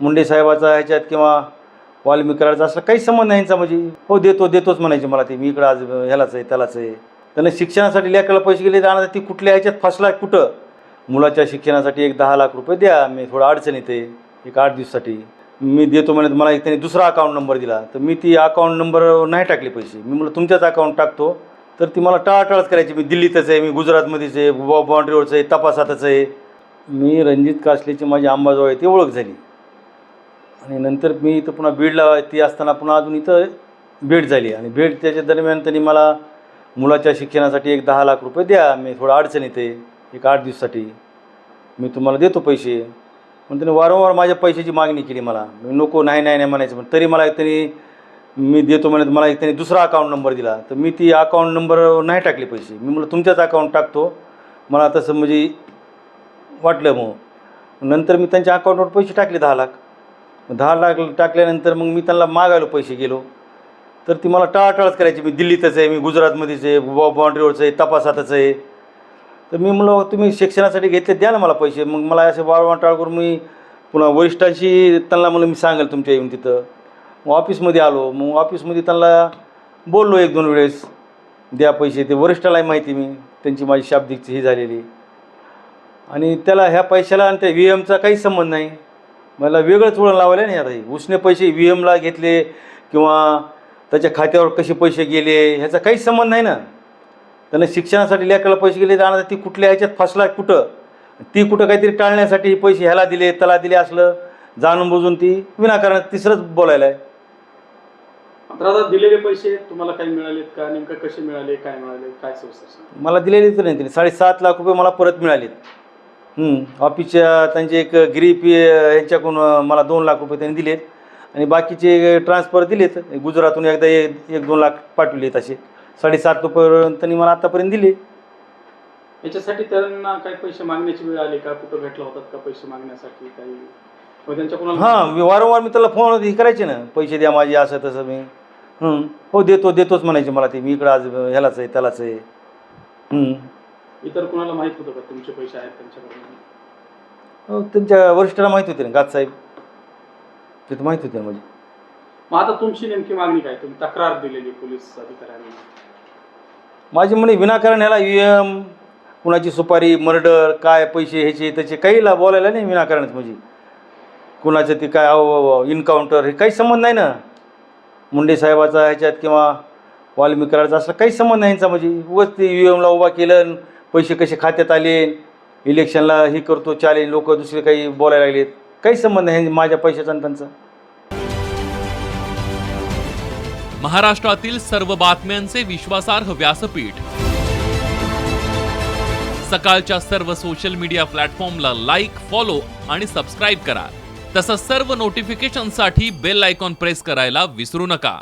मुंडे साहेबाचा ह्याच्यात किंवा वाल्मिकराचा असं काही संबंध नाही यांचा म्हणजे. हो देतो देतोच म्हणायचे मला ते. मी इकडं आज ह्यालाच आहे त्यालाच आहे. त्यांना शिक्षणासाठी लेकराला पैसे गेले जाणार ती कुठल्या ह्याच्यात फसला कुठं? मुलाच्या शिक्षणासाठी एक दहा लाख रुपये द्या मी थोडं अडचणीत आहे एक आठ दिवसासाठी. मी देतो म्हणत मला एक त्यांनी दुसरा अकाउंट नंबर दिला. तर मी ती अकाउंट नंबर नाही टाकले पैसे. मी म्हटलं तुमच्याच अकाउंट टाकतो. तर ती मला टाळाटाळच करायची. मी दिल्लीतच आहे मी गुजरातमध्येच आहे बॉ बाँड्रीवरचं आहे तपासातच आहे. मी रणजित कासलेची माझी अंबाजोळ आहे ती ओळख झाली. आणि नंतर मी इथं पुन्हा बीडला ती असताना पुन्हा अजून इथं भेट झाली. आणि भेट त्याच्या दरम्यान त्यांनी मला मुलाच्या शिक्षणासाठी एक दहा लाख रुपये द्या. मी थोडं अडचण येते. एक आठ दिवसासाठी मी तुम्हाला देतो पैसे. पण त्याने वारंवार माझ्या पैशाची मागणी केली मला. मी नको नाही नाही नाही म्हणायचं. पण तरी मला एक त्यांनी मी देतो म्हणत मला एक त्यांनी दुसरा अकाउंट नंबर दिला. तर मी ती अकाउंट नंबर नाही टाकले पैसे. मी म्हटलं तुमच्याच अकाउंट टाकतो. मला तसं म्हणजे वाटलं मग. नंतर मी त्यांच्या अकाउंटवर पैसे टाकले दहा लाख. दहा लाख टाकल्यानंतर मग मी त्यांना मागायला पैसे गेलो. तर ती मला टाळाटाळच करायची मी दिल्लीतच आहे मी गुजरातमध्येच आहे बॉ बाँड्रीवरच आहे तपासातच आहे. तर मी म्हणलं तुम्ही शिक्षणासाठी घेतले द्या ना मला पैसे. मग मला असे वारंवार टाळ करून मी पुन्हा वरिष्ठांशी त्यांना म्हणलं मी सांगेल तुमच्या येऊन तिथं. मग ऑफिसमध्ये आलो. मग ऑफिसमध्ये त्यांना बोललो एक दोन वेळेस द्या पैसे ते वरिष्ठालाही माहिती मी त्यांची माझी शाब्दिकची ही झालेली. आणि त्याला ह्या पैशाला आणि त्या व्ही एमचा काही संबंध नाही. मला वेगळंच वळण लावायला नाही आता हे. उसने पैसे व्ही एमला घेतले किंवा त्याच्या खात्यावर कसे पैसे गेले ह्याचा काहीच संबंध नाही ना. त्यानं शिक्षणासाठी लेकराला पैसे गेले जाणार ती कुठल्या ह्याच्यात फसला कुठं? ती कुठं काहीतरी टाळण्यासाठी पैसे ह्याला दिले त्याला दिले असलं जाणून बुजून ती विनाकारण तिसरंच बोलायला आहे. तर आता दिलेले पैसे तुम्हाला काही मिळालेत का? नेमकं कसे मिळाले काय मिळाले काय मला दिलेलीच नाही त्यांनी साडेसात लाख रुपये मला परत मिळालेत. ऑफिसच्या त्यांचे एक गिरी पी यांच्याकडून मला दोन लाख रुपये त्यांनी दिलेत. आणि बाकीचे ट्रान्सफर दिलेत. गुजरातून एकदा एक एक दोन लाख पाठवलेत असे. साडेसात रुपये त्यांनी मला आत्तापर्यंत दिले. याच्यासाठी त्यांना काही पैसे मागण्याची वेळ आली का? कुठं भेटला होतात का पैसे मागण्यासाठी काही? मग त्यांच्याकडून हां मी वारंवार मी त्याला फोन हे करायचे ना. पैसे द्या माझे असं तसं मी. हं, देतो देतोच म्हणायचे मला ते. मी इकडं आज ह्यालाच आहे त्यालाच आहे. हं. इतर कुणाला माहीत होतं का तुमचे पैसे आहेत त्यांच्याकडे हो त्यांच्या वरिष्ठाला माहीत होते ना गात साहेब. ते तर माहीत होते ना म्हणजे मग आता तुमची नेमकी मागणी काय? तुम्ही तक्रार दिलेली पोलीस अधिकाऱ्यांना. माझी म्हणे विनाकारण ह्याला यू एम कुणाची सुपारी मर्डर काय पैसे ह्याचे त्याचे काही ला बोलायला नाही विनाकारणच म्हणजे. कुणाचं ते काय इन्काउंटर हे काही संबंध नाही ना. मुंडे साहेबाचा ह्याच्यात किंवा वाल्मिकराचा असं काही संबंध नाही यांचा म्हणजे. उगाच ते यू एमला उभा केलं पैसे कसे खात्यात आले इलेक्शनला हे करतो चालेल लोक दुसरे काही बोलायला लागलेत. काही संबंध नाही माझ्या पैशाचा आणि त्यांचा? महाराष्ट्रातील सर्व बातम्यांचे विश्वासार्ह व्यासपीठ. सकाळच्या सर्व सोशल मीडिया प्लॅटफॉर्मला लाईक फॉलो आणि सबस्क्राईब करा. तसंच सर्व नोटिफिकेशनसाठी बेल आयकॉन प्रेस करायला विसरू नका.